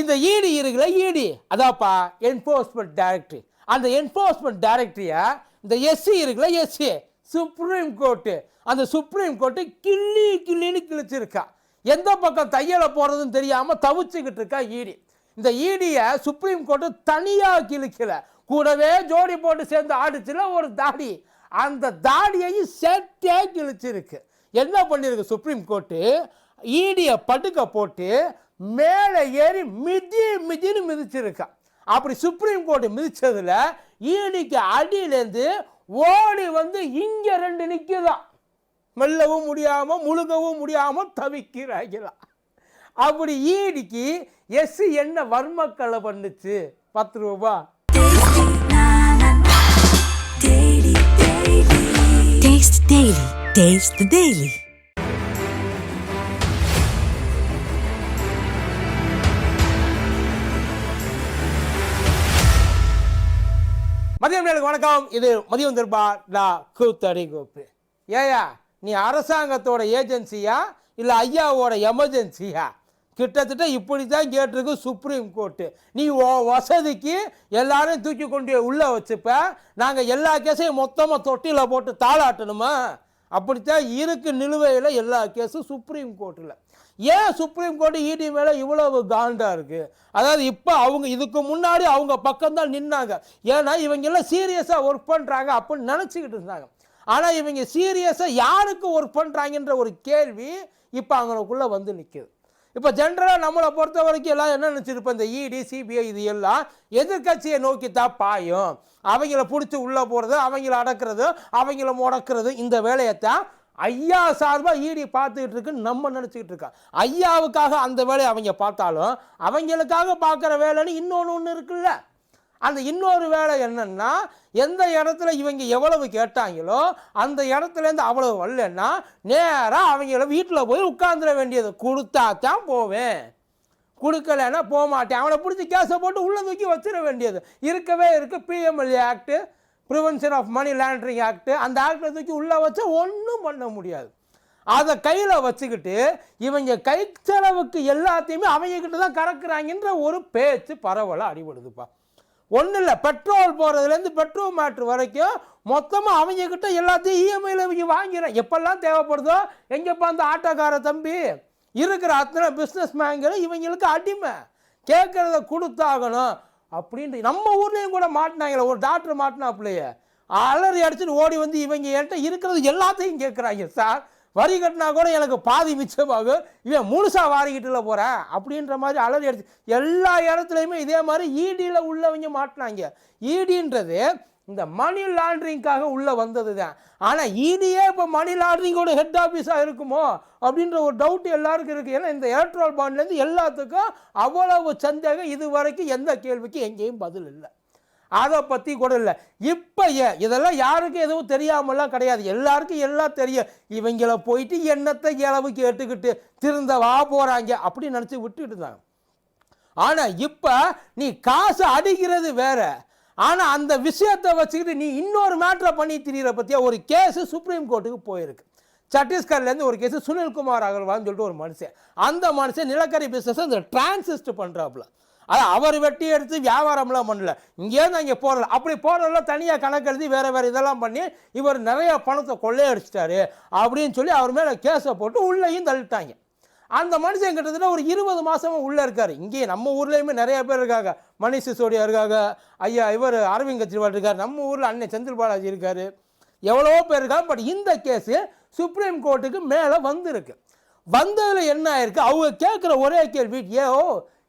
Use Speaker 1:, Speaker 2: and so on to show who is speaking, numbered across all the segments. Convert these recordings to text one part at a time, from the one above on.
Speaker 1: இந்த இடி இருக்குல்ல இடி அதாப்பா என்ஃபோர்ஸ்மெண்ட் டைரக்டரி அந்த என்ஃபோர்ஸ்மெண்ட் டைரக்டரியை இந்த எஸ்சி இருக்குல்ல எஸ்சி சுப்ரீம் கோர்ட்டு அந்த சுப்ரீம் கோர்ட்டு கிள்ளி கிள்ளின்னு கிழிச்சிருக்கா. எந்த பக்கம் தையலை போகிறதுன்னு தெரியாமல் தவிச்சுக்கிட்டு இருக்கா ஈடி. இந்த ஈடியை சுப்ரீம் கோர்ட்டு தனியாக கிழிக்கல. கூடவே ஜோடி போட்டு சேர்ந்து ஆடிச்சுல ஒரு தாடி. அந்த தாடியையும் சேட்டியாக கிழிச்சிருக்கு. என்ன பண்ணியிருக்கு சுப்ரீம் கோர்ட்டு ஈடியை படுக்க போட்டு மேலே ஏறி மிதி மிதின்னு மிதிச்சிருக்கா. அப்படி சுப்ரீம் கோர்ட் மிதிச்சதுல ஈடிக்கு அடியிலேருந்து ஓடி வந்து இங்க ரெண்டு நிக்குதாம் மெல்லவும் முடியாம முழுகவும் முடியாம தவிக்கிறாங்களாம் அப்படி ஈடிக்கு எஸ் என்ன வர்மக்கலை பண்ணுச்சு? பத்து ரூபா.
Speaker 2: Taste the
Speaker 1: மதியம் நேருக்கு வணக்கம். இது மதியம் திருப்பா டா கூத்தடி கோப்பு ஏயா நீ அரசாங்கத்தோட ஏஜென்சியா இல்லை ஐயாவோட எமர்ஜென்சியா? கிட்டத்தட்ட இப்படி தான் கேட்டிருக்கு சுப்ரீம் கோர்ட்டு. நீ ஓ வசதிக்கு எல்லாரும் தூக்கி கொண்டு உள்ளே வச்சுப்ப. நாங்கள் எல்லா கேஸையும் மொத்தமாக தொட்டியில் போட்டு தாளாட்டணுமா? அப்படித்தான் இருக்கு நிலுவையில் எல்லா கேஸும் சுப்ரீம் கோர்ட்டில். ஏன் சுப்ரீம் கோர்ட்டு இடி மேலே இவ்வளவு காண்டாக இருக்குது அதாவது இப்போ அவங்க இதுக்கு முன்னாடி அவங்க பக்கம்தான் நின்னாங்க. ஏன்னா இவங்க எல்லாம் சீரியஸாக ஒர்க் பண்ணுறாங்க அப்படின்னு நினச்சிக்கிட்டு இருந்தாங்க. ஆனால் இவங்க சீரியஸாக யாருக்கு ஒர்க் பண்ணுறாங்கன்ற ஒரு கேள்வி இப்போ அவங்களுக்குள்ளே வந்து நிற்குது இப்போ ஜென்ரலாக நம்மளை பொறுத்த வரைக்கும் எல்லாம் என்ன நினச்சிருப்போம்? இந்த இடி சிபிஐ இது எல்லாம் எதிர்க்கட்சியை நோக்கி தான் பாயும். அவங்கள பிடிச்சி உள்ளே போகிறது அவங்கள அடக்கிறது அவங்கள முடக்கிறது இந்த வேலையைத்தான் ஐயா சார்பாக ஈடி பார்த்துக்கிட்டு இருக்குன்னு நம்ம நினச்சிக்கிட்டு இருக்கோம் ஐயாவுக்காக அந்த வேலையை அவங்க பார்த்தாலும் அவங்களுக்காக பார்க்குற வேலைன்னு இன்னொன்று ஒன்று இருக்குல்ல. அந்த இன்னொரு வேலை என்னன்னா எந்த இடத்துல இவங்க எவ்வளவு கேட்டாங்களோ அந்த இடத்துலேருந்து அவ்வளவு வரலன்னா நேராக அவங்கள வீட்டில் போய் உட்காந்துட வேண்டியது கொடுத்தா தான் போவேன். கொடுக்கலன்னா போக மாட்டேன் அவனை பிடிச்சி கேஸை போட்டு உள்ளே தூக்கி வச்சிட வேண்டியது. இருக்கவே இருக்குது PMLA act prevention of money laundering act அந்த ஆக்டை தூக்கி உள்ளே வச்சா ஒன்றும் பண்ண முடியாது. அதை கையில் வச்சுக்கிட்டு இவங்க கை செலவுக்கு எல்லாத்தையுமே அவங்கக்கிட்ட தான் கறக்குறாங்கன்ற ஒரு பேச்சு பரவலாக அடிபடுதுப்பா. ஒன்றும் இல்லை பெட்ரோல் போகிறதுலேருந்து பெட்ரோல் மாற்று வரைக்கும் மொத்தமாக அவங்கக்கிட்ட எல்லாத்தையும் இஎம்ஐயில் இவங்க வாங்கிறேன் எப்பெல்லாம் தேவைப்படுதோ எங்கேப்பா அந்த ஆட்டோக்கார தம்பி? இருக்கிற அத்தனை பிஸ்னஸ் மேன்களும் இவங்களுக்கு அடிமை. கேட்குறத கொடுத்தாகணும். அப்படின்ற நம்ம ஊர்லேயும் கூட மாட்டினாங்களே ஒரு டாக்டர் மாட்டினாப்புலையே அலறி அடிச்சுட்டு ஓடி வந்து இவங்க என்கிட்ட இருக்கிறது எல்லாத்தையும் கேட்குறாங்க சார் வரி கட்டினா கூட எனக்கு பாதி மிச்சமாகும். இவன் முழுசாக வாரிக்கிட்டுல போகிறேன் அப்படின்ற மாதிரி அலறி அடிச்சு எல்லா இடத்துலையுமே இதே மாதிரி ஈடியில் உள்ளவங்க மாட்டினாங்க. ஈடின்றது இந்த மணி லாண்ட்ரிங்காக உள்ளே வந்தது தான் ஆனால் இனியே இப்போ மணி லாண்ட்ரிங்கோட ஹெட் ஆஃபீஸாக இருக்குமோ? அப்படின்ற ஒரு டவுட் எல்லாருக்கும் இருக்குது ஏன்னா இந்த எலக்ட்ரல் பாண்ட்லேருந்து எல்லாத்துக்கும் அவ்வளவு சந்தேகம் இது வரைக்கும் எந்த கேள்விக்கும் எங்கேயும் பதில் இல்லை. அதை பற்றி கூட இல்லை. இப்போ ஏன் இதெல்லாம் யாருக்கும் எதுவும் தெரியாமலாம் கிடையாது. எல்லாருக்கும் எல்லாம் தெரியும். இவங்கள போயிட்டு என்னத்தை இளவு கேட்டுக்கிட்டு திருந்த வா போகிறாங்க அப்படின்னு நினச்சி விட்டுட்டு இருந்தாங்க. ஆனால் இப்போ நீ காசு அடிக்கிறது வேற. ஆனால் அந்த விஷயத்தை வச்சுக்கிட்டு நீ இன்னொரு மேட்ரை பண்ணி திரியிற பற்றியா ஒரு கேஸு சுப்ரீம் கோர்ட்டுக்கு போயிருக்கு. சத்தீஸ்கர்லேருந்து ஒரு கேஸ் சுனில்குமார் அகர்வால்னு சொல்லிட்டு ஒரு மனுஷன். அந்த மனுஷன் நிலக்கரி பிஸ்னஸ் இந்த டிரான்சிஸ்ட் பண்ணுறாப்புல அதை அவர் வெட்டி எடுத்து வியாபாரம்லாம் பண்ணல. இங்கேருந்து அங்கே போடல அப்படி போடுறதுல தனியாக கணக்கு எழுதி வேறு வேறு இதெல்லாம் பண்ணி இவர் நிறைய பணத்தை கொள்ளையடிச்சிட்டாரு. அப்படின்னு சொல்லி அவர் மேலே கேஸை போட்டு உள்ளேயும் தள்ளிட்டாங்க. அந்த மனுஷன் கிட்டத்தட்ட ஒரு இருபது மாசமா உள்ளே இருக்கார். இங்கேயே நம்ம ஊர்லேயுமே நிறைய பேர் இருக்காங்க. மணிஷ் சிசோடியா இருக்காங்க. ஐயா இவர் அரவிந்த் கெஜ்ரிவால் இருக்கார். நம்ம ஊரில் அண்ணன் செந்தில் பாலாஜி இருக்கார். எவ்வளவோ பேர் இருக்காங்க. பட் இந்த கேஸு சுப்ரீம் கோர்ட்டுக்கு மேலே வந்திருக்கு. வந்ததில் என்ன ஆயிருக்கு? அவங்க கேட்குற ஒரே கேள்வி ஏ ஓ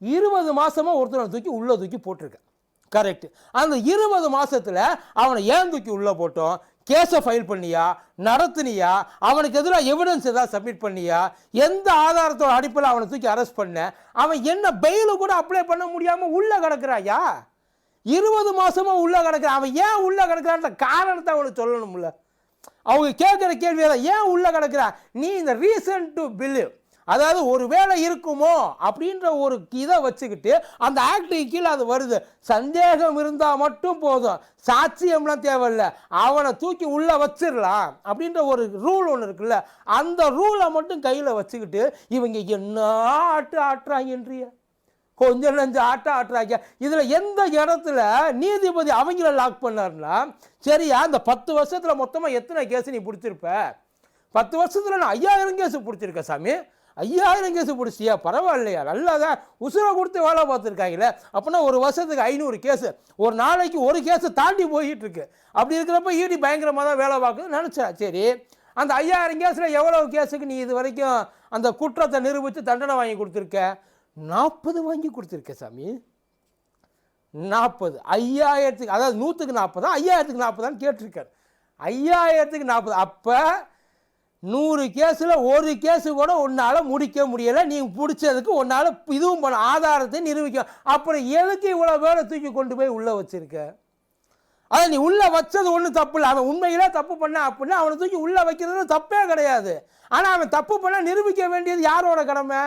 Speaker 1: இருபது மாதமாக ஒருத்தனை தூக்கி உள்ளே தூக்கி போட்டிருக்கேன் கரெக்ட் அந்த இருபது மாதத்தில் அவனை ஏன் தூக்கி உள்ளே போட்டோம்? கேஸை ஃபைல் பண்ணியா? நடத்துனியா? அவனுக்கு எதிராக எவிடன்ஸ் எதாவது சப்மிட் பண்ணியா? எந்த ஆதாரத்தோட அடிப்படையில் அவனை தூக்கி அரெஸ்ட் பண்ண? அவன் என்ன பெயிலு கூட அப்ளை பண்ண முடியாமல் உள்ளே கிடக்குறாயா? இருபது மாதமாக உள்ளே கிடக்குறான் அவன் ஏன் உள்ளே கிடக்குறான்ற காரணத்தை அவனுக்கு சொல்லணும்ல. அவங்க கேட்குற கேள்வி ஏன் உள்ளே கிடக்கிறான் நீ இந்த ரீசன் டு பிலீவ் அதாவது ஒரு வேலை இருக்குமோ அப்படின்ற ஒரு இதை வச்சுக்கிட்டு அந்த ஆக்டுக்கு கீழே அது வருது. சந்தேகம் இருந்தால் மட்டும் போதும். சாட்சியம்லாம் தேவையில்லை. அவனை தூக்கி உள்ளே வச்சிடலாம் அப்படின்ற ஒரு ரூல் ஒன்று இருக்குல்ல. அந்த ரூலை மட்டும் கையில் வச்சுக்கிட்டு இவங்க என்ன ஆட்டு ஆட்டுறாங்கன்றிய கொஞ்சம் நஞ்சு ஆட்ட ஆட்டுறாங்க. இதில் எந்த இடத்துல நீதிபதி அவங்கள லாக் பண்ணாருன்னா சரியா அந்த பத்து வருஷத்தில் மொத்தமாக எத்தனை கேஸ் நீ பிடிச்சிருப்ப? பத்து வருஷத்தில் நான் ஐயாயிரம் கேஸ் பிடிச்சிருக்கேன் சாமி. ஐயாயிரம் கேஸ் பிடிச்சியா பரவாயில்லையா? நல்லா தான் உசுரை கொடுத்து வேலை பார்த்துருக்காங்களே. அப்படின்னா ஒரு வருஷத்துக்கு ஐநூறு கேஸு. ஒரு நாளைக்கு ஒரு கேஸை தாண்டி போயிட்டு இருக்கு அப்படி இருக்கிறப்ப ஈடி பயங்கரமாக தான் வேலை பார்க்குது நினச்சா. சரி அந்த ஐயாயிரம் கேஸில் எவ்வளவு கேஸுக்கு நீ இது வரைக்கும் அந்த குற்றத்தை நிரூபித்து தண்டனை வாங்கி கொடுத்துருக்க? நாற்பது வாங்கி கொடுத்துருக்க சாமி. நாற்பது. ஐயாயிரத்துக்கு அதாவது நூற்றுக்கு நாற்பது? ஐயாயிரத்துக்கு நாற்பதான்னு கேட்டிருக்கார். ஐயாயிரத்துக்கு நாற்பது. அப்போ நூறு கேஸில் ஒரு கேஸு கூட உன்னால் முடிக்க முடியலை. நீ பிடிச்சதுக்கு உன்னால் இதுவும் பண்ண ஆதாரத்தை நிரூபிக்க. அப்புறம் எதுக்கு இவ்வளோ பேரை தூக்கி கொண்டு போய் உள்ளே வச்சிருக்க? அதை நீ உள்ளே வச்சது ஒன்றும் தப்பு இல்லை. அவன் உண்மையிலே தப்பு பண்ண அப்படின்னா அவனை தூக்கி உள்ளே வைக்கிறது தப்பே கிடையாது. ஆனால் அவன் தப்பு பண்ண நிரூபிக்க வேண்டியது யாரோட கடமை?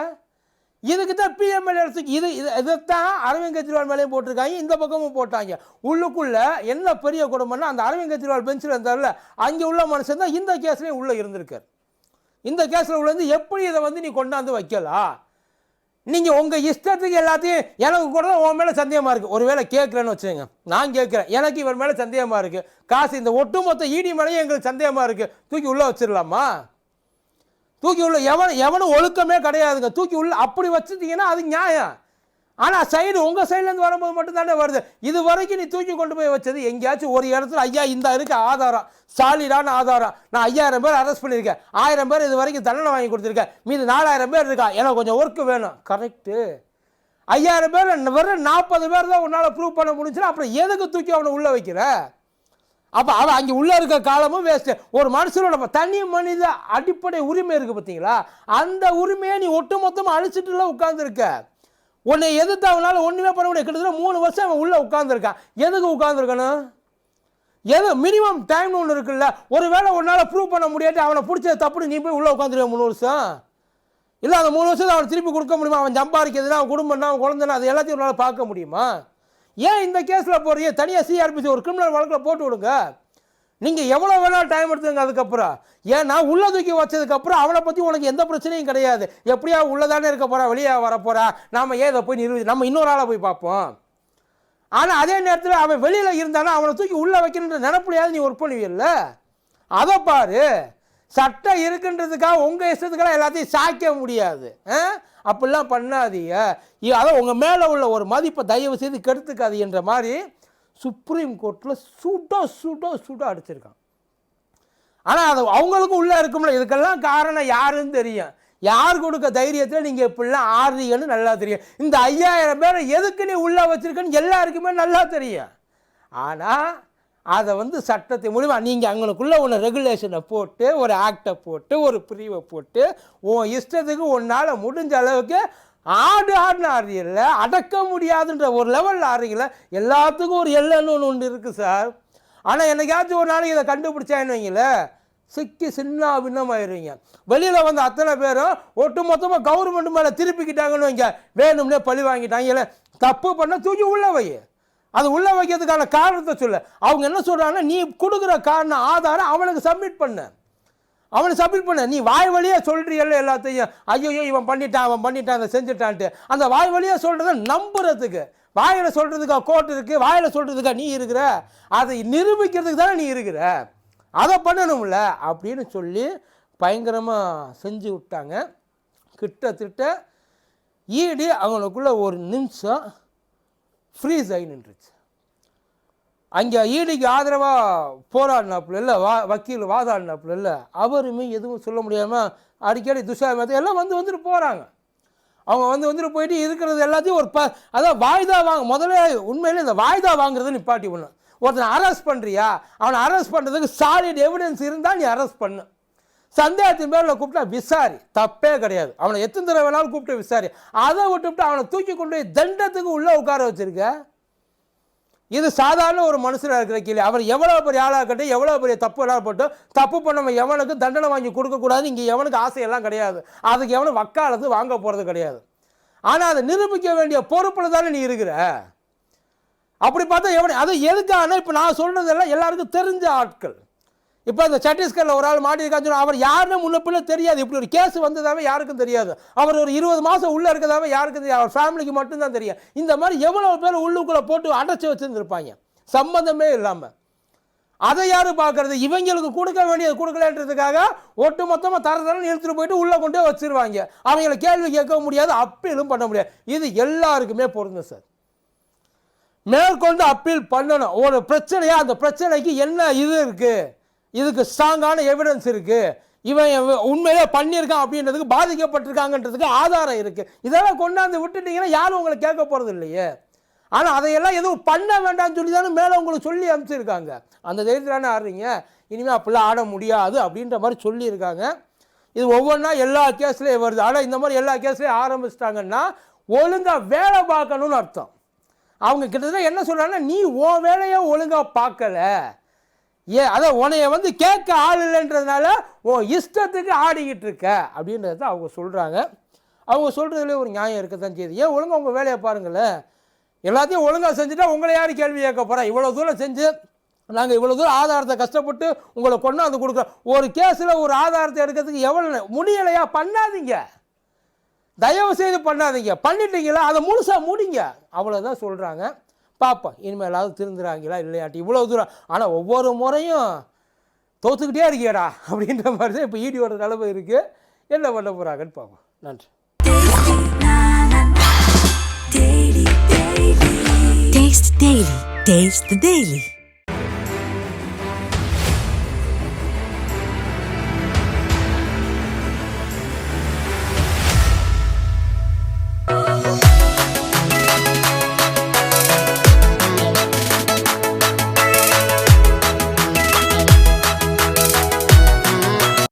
Speaker 1: இதுக்கு தான் பிஎம்எல்ஏ இது இது இதைத்தான் அரவிந்த் கெஜ்ரிவால் மேலேயும் போட்டிருக்காங்க. இந்த பக்கமும் போட்டாங்க. உள்ளுக்குள்ள என்ன பெரிய குடும்பம்னா அந்த அரவிந்த் கெஜ்ரிவால் பெஞ்சில் இருந்தார்ல அங்கே உள்ள மனுஷன் தான் இந்த கேஸ்லேயும் உள்ளே இருந்திருக்கார். இந்த கேஸில் உள்ள எப்படி இதை வந்து நீ கொண்டாந்து வைக்கலாம் நீங்கள் உங்கள் இஷ்டத்துக்கு எல்லாத்தையும் எனக்கு கூட உன் மேலே சந்தேகமாக இருக்குது ஒரு வேளை கேட்குறேன்னு வச்சுக்கோங்க. நான் கேட்குறேன். எனக்கு இவர் மேலே சந்தேகமாக இருக்குது காசு இந்த ஒட்டுமொத்த ஈடி மேலேயும் எங்களுக்கு சந்தேகமாக இருக்குது தூக்கி உள்ளே வச்சிடலாமா தூக்கி உள்ள எவன் எவனும் ஒழுக்கமே கிடையாதுங்க. தூக்கி உள்ள அப்படி வச்சுட்டீங்கன்னா அது நியாயம். ஆனால் சைடு உங்கள் சைட்லேருந்து வரும்போது மட்டும்தானே வருது. இது வரைக்கும் நீ தூக்கி கொண்டு போய் வச்சது எங்கேயாச்சும் ஒரு இடத்துல ஐயா இந்த இருக்க ஆதாரம். சாலிடான ஆதாரம். நான் ஐயாயிரம் பேர் அரெஸ்ட் பண்ணியிருக்கேன். ஆயிரம் பேர் இது வரைக்கும் தண்டனை வாங்கி கொடுத்துருக்கேன். மீது நாலாயிரம் பேர் இருக்கா? எனக்கு கொஞ்சம் ஒர்க்கு வேணும். கரெக்டு ஐயாயிரம் பேர் வெறும் நாற்பது பேர் தான் உன்னால் ப்ரூவ் பண்ண முடிஞ்சுன்னா அப்புறம் எதுக்கு தூக்கி அவனை உள்ளே வைக்கிற? அப்போ அவன் அங்கே உள்ளே இருக்க காலமும் வேஸ்ட்டு ஒரு மனுஷனோட தனி மனித அடிப்படை உரிமை இருக்குது பார்த்தீங்களா அந்த உரிமையை நீ ஒட்டு மொத்தமாக அழிச்சிட்டுல உட்காந்துருக்க உன்னை எதிர்த்து அவனால் ஒன்றுமே பண்ண முடியாது. கிட்டத்தட்ட மூணு வருஷம் அவன் உள்ளே உட்காந்துருக்கான் எதுக்கு உட்காந்துருக்கணும் எது மினிமம் டைம்னு ஒன்று இருக்குல்ல. ஒருவேளை உன்னால் ப்ரூவ் பண்ண முடியாது அவனை பிடிச்சது தப்புன்னு நீ போய் உள்ளே உட்காந்துருக்க மூணு வருஷம்? இல்லை அந்த மூணு வருஷத்தை அவன் திருப்பி கொடுக்க முடியுமா? அவன் சம்பாதிக்கிறதுனா அவன் குடும்பம்னா அவன் குழந்தைனா அது எல்லாத்தையும் உன்னால் பார்க்க முடியுமா? ஏன் இந்த கேஸில் போகிறீங்க தனியாக சிஆர்பிசி ஒரு கிரிமினல் வழக்கில் போட்டு விடுங்க. நீங்கள் எவ்வளோ வேணால் டைம் எடுத்துங்க அதுக்கப்புறம். ஏன்னா உள்ள தூக்கி வச்சதுக்கப்புறம் அவளை பற்றி உனக்கு எந்த பிரச்சனையும் கிடையாது. எப்படியா உள்ளதானே இருக்க போகிறா வெளியே வரப்போறா நாம் ஏன் இதை போய் நிரூபி நம்ம இன்னொரு ஆளை போய் பார்ப்போம். ஆனால் அதே நேரத்தில் அவன் வெளியில் இருந்தானா அவனை தூக்கி உள்ளே வைக்கணுன்ற நினப்புலையாவது நீ ஒர்க் பண்ணுவீல்ல அதை பாரு. சட்டம் இருக்குன்றதுக்காக உங்கள் இஷ்டத்துக்கெல்லாம் எல்லாத்தையும் சாய்க்க முடியாது. ஆ? அப்படிலாம் பண்ணாதீங்க. அதான் உங்கள் மேலே உள்ள ஒரு மதிப்பை தயவு செய்து கெடுத்துக்காதீன்ற மாதிரி சுப்ரீம் கோர்ட்டில் சூட்டோ சூட்டோ சூட்டோ அடிச்சிருக்கான். ஆனால் அது அவங்களுக்கும் உள்ளே இருக்கும்ல. இதுக்கெல்லாம் காரணம் யாருன்னு தெரியும். யார் கொடுக்க தைரியத்தில் நீங்கள் இப்படிலாம் ஆடுறீங்கன்னு நல்லா தெரியும். இந்த ஐயாயிரம் பேரை எதுக்கு நீ உள்ளே வச்சுருக்கன்னு எல்லாருக்குமே நல்லா தெரியும். ஆனால் அதை வந்து சட்டத்தை மூலிமா நீங்கள் அங்களுக்குள்ளே ஒன்று ரெகுலேஷனை போட்டு ஒரு ஆக்டை போட்டு ஒரு பிரிவை போட்டு உன் இஷ்டத்துக்கு உன்னால் முடிஞ்ச அளவுக்கு ஆடு ஆடுன்னு ஆடுறீங்கள அடக்க முடியாதுன்ற ஒரு லெவலில் ஆடுறீங்கள எல்லாத்துக்கும் ஒரு எல்லைன்னு ஒன்று ஒன்று இருக்குது சார் ஆனால் என்னைக்காச்சும் ஒரு நாளைக்கு இதை கண்டுபிடிச்சான்னு வைங்களேன் சிக்கி சின்ன பின்னமாயிருவீங்க வெளியில் வந்த அத்தனை பேரும் ஒட்டு மொத்தமாக கவர்மெண்ட் மேலே திருப்பிக்கிட்டாங்கன்னு வைங்க. வேணும்னே பழி வாங்கிட்டாங்க. இல்லை தப்பு பண்ண தூக்கி உள்ள வை. அது உள்ள வைக்கிறதுக்கான காரணத்தை சொல்ல. அவங்க என்ன சொல்கிறாங்கன்னா நீ கொடுக்குற காரணம் ஆதாரம் அவனுக்கு சப்மிட் பண்ண. அவனுக்கு சப்மிட் பண்ண. நீ வாய் வழியாக சொல்கிறீல்ல எல்லாத்தையும். ஐயோ இவன் பண்ணிட்டான் அவன் பண்ணிட்டான் அதை செஞ்சுட்டான்ட்டு. அந்த வாய் வழியாக சொல்கிறத நம்புறதுக்கு. வாயில் சொல்கிறதுக்கா கோர்ட் இருக்குது வாயில் சொல்கிறதுக்கா நீ இருக்கிற. அதை நிரூபிக்கிறதுக்கு தானே நீ இருக்கிற. அதை பண்ணணும்ல அப்படின்னு சொல்லி பயங்கரமாக செஞ்சு விட்டாங்க. கிட்டத்தட்ட ஈடு அவங்களுக்குள்ள ஒரு நிமிஷம் ஃப்ரீஸ் ஆகி நின்றுச்சு. அங்கே ஈடிக்கு ஆதரவாக போராடினாப்புல இல்லை வா வக்கீல் வாதாடினாப்புல இல்லை அவருமே எதுவும் சொல்ல முடியாமல் அடிக்கடி துஷாமத்தை எல்லாம் வந்து வந்துட்டு போகிறாங்க அவங்க வந்து வந்துட்டு போயிட்டு இருக்கிறது எல்லாத்தையும் ஒரு ப அதான் வாய்தா வாங்க முதல்ல உண்மையிலே இந்த வாய்தா வாங்குறதை நிப்பாட்டி ஒன்று ஒருத்தனை அரெஸ்ட் பண்ணுறியா அவனை அரெஸ்ட் பண்ணுறதுக்கு சாலிட் எவிடன்ஸ் இருந்தால் நீ அரெஸ்ட் பண்ணு. சந்தேகத்தின் பேரில் கூப்பிட்டா விசாரி. தப்பே கிடையாது. அவனை எத்தனை தடவை வேணாலும் கூப்பிட்டு விசாரி. அதை விட்டுவிட்டு அவனை தூக்கி கொண்டு போய் தண்டத்துக்கு உள்ளே உட்கார வச்சிருக்க? இது சாதாரண ஒரு மனுஷனாக இருக்கிற கீழே அவர் எவ்வளோ பெரிய ஆளாக இருக்கட்டும் எவ்வளோ பெரிய தப்பு எல்லாம் போட்டும் தப்பு பண்ணவன் எவனுக்கு தண்டனை வாங்கி கொடுக்கக்கூடாது இங்கே எவனுக்கு ஆசையெல்லாம் கிடையாது. அதுக்கு எவனும் வக்காலத்து வாங்க போகிறது கிடையாது. ஆனால் அதை நிரூபிக்க வேண்டிய பொறுப்பில் தானே நீ இருக்கிற? அப்படி பார்த்தா எவனை அது எதுக்கான? இப்போ நான் சொல்கிறதெல்லாம் எல்லாருக்கும் தெரிஞ்ச ஆட்கள். இப்போ அந்த சட்டீஸ்கரில் ஒரு ஆள் மாட்டியிருக்கான்னு சொன்னா, அவர் யாருன்னு முன்னப்பிள்ள தெரியாது. இப்படி ஒரு கேஸ் வந்ததாவே யாருக்கும் தெரியாது. அவர் ஒரு இருபது மாதம் உள்ளே இருக்கிறதாவே யாருக்கும் தெரியாது. அவர் ஃபேமிலிக்கு மட்டும்தான் தெரியும். இந்த மாதிரி எவ்வளோ பேர் உள்ளுக்குள்ளே போட்டு அடைச்சி வச்சுருந்துருப்பாங்க. சம்பந்தமே இல்லாமல் அதை யாரும் பார்க்கறது இவங்களுக்கு கொடுக்க வேண்டியது கொடுக்கலன்றதுக்காக ஒட்டு மொத்தமாக தர தரன்னு இழுத்துட்டு போயிட்டு உள்ளே கொண்டே வச்சிருவாங்க. அவங்கள கேள்வி கேட்க முடியாது அப்பீலும் பண்ண முடியாது. இது எல்லாருக்குமே பொருந்தும் சார். மேற்கொண்டு அப்பீல் பண்ணணும். ஒரு பிரச்சனையாக அந்த பிரச்சனைக்கு என்ன இது இருக்குது இதுக்கு ஸ்ட்ராங்கான எவிடன்ஸ் இருக்குது இவன் உண்மையிலே பண்ணியிருக்கான் அப்படின்றதுக்கு பாதிக்கப்பட்டிருக்காங்கன்றதுக்கு ஆதாரம் இருக்குது இதெல்லாம் கொண்டாந்து விட்டுட்டீங்கன்னா யாரும் உங்களை கேட்க போகிறது இல்லையே. ஆனால் அதையெல்லாம் எதுவும் பண்ண வேண்டாம்னு சொல்லி தானே மேலே உங்களுக்கு சொல்லி அனுப்பிச்சிருக்காங்க. அந்த தைரியத்தில் தானே ஆடுறீங்க? இனிமேல் அப்படிலாம் ஆட முடியாது அப்படின்ற மாதிரி சொல்லியிருக்காங்க. இது ஒவ்வொன்றா எல்லா கேஸ்லேயும் வருது. ஆனால் இந்த மாதிரி எல்லா கேஸ்லேயும் ஆரம்பிச்சிட்டாங்கன்னா ஒழுங்காக வேலை பார்க்கணும்னு அர்த்தம். அவங்க கிட்டத்தட்ட என்ன சொல்கிறாங்கன்னா நீ உன் வேலையை ஒழுங்காக பார்க்கல. ஏ அதை உன்னைய வந்து கேட்க ஆள் இல்லைன்றதுனால உன் இஷ்டத்துக்கு ஆடிக்கிட்டு இருக்க அப்படின்றத அவங்க சொல்கிறாங்க அவங்க சொல்கிறதுலேயே ஒரு நியாயம் இருக்க தான் செய்யுது. ஏன் ஒழுங்காக உங்கள் வேலையை பாருங்களேன் எல்லாத்தையும் ஒழுங்காக செஞ்சுட்டா உங்களை யார் கேள்வி கேட்க போகிறா இவ்வளோ தூரம் செஞ்சு நாங்கள் இவ்வளோ தூரம் ஆதாரத்தை கஷ்டப்பட்டு உங்களை கொண்டாந்து கொடுக்குறோம். ஒரு கேஸில் ஒரு ஆதாரத்தை எடுக்கிறதுக்கு எவ்வளோ முடியலையா? பண்ணாதீங்க. தயவு செய்து பண்ணாதீங்க. பண்ணிட்டீங்களா? அதை முழுசாக முடிங்க. அவ்வளோதான் சொல்கிறாங்க பார்ப்போம் இனிமேலாவது திருந்துறாங்களா இல்லையாட்டி இவ்வளோ தூரம். ஆனால் ஒவ்வொரு முறையும் தோத்துக்கிட்டே இருக்கியடா அப்படின்ற மாதிரி தான் இப்போ ஈடியோட நிலமை இருக்குது என்ன பண்ண போகிறாங்கன்னு பார்ப்போம் நன்றி.
Speaker 2: Taste the Daily. Taste the Daily.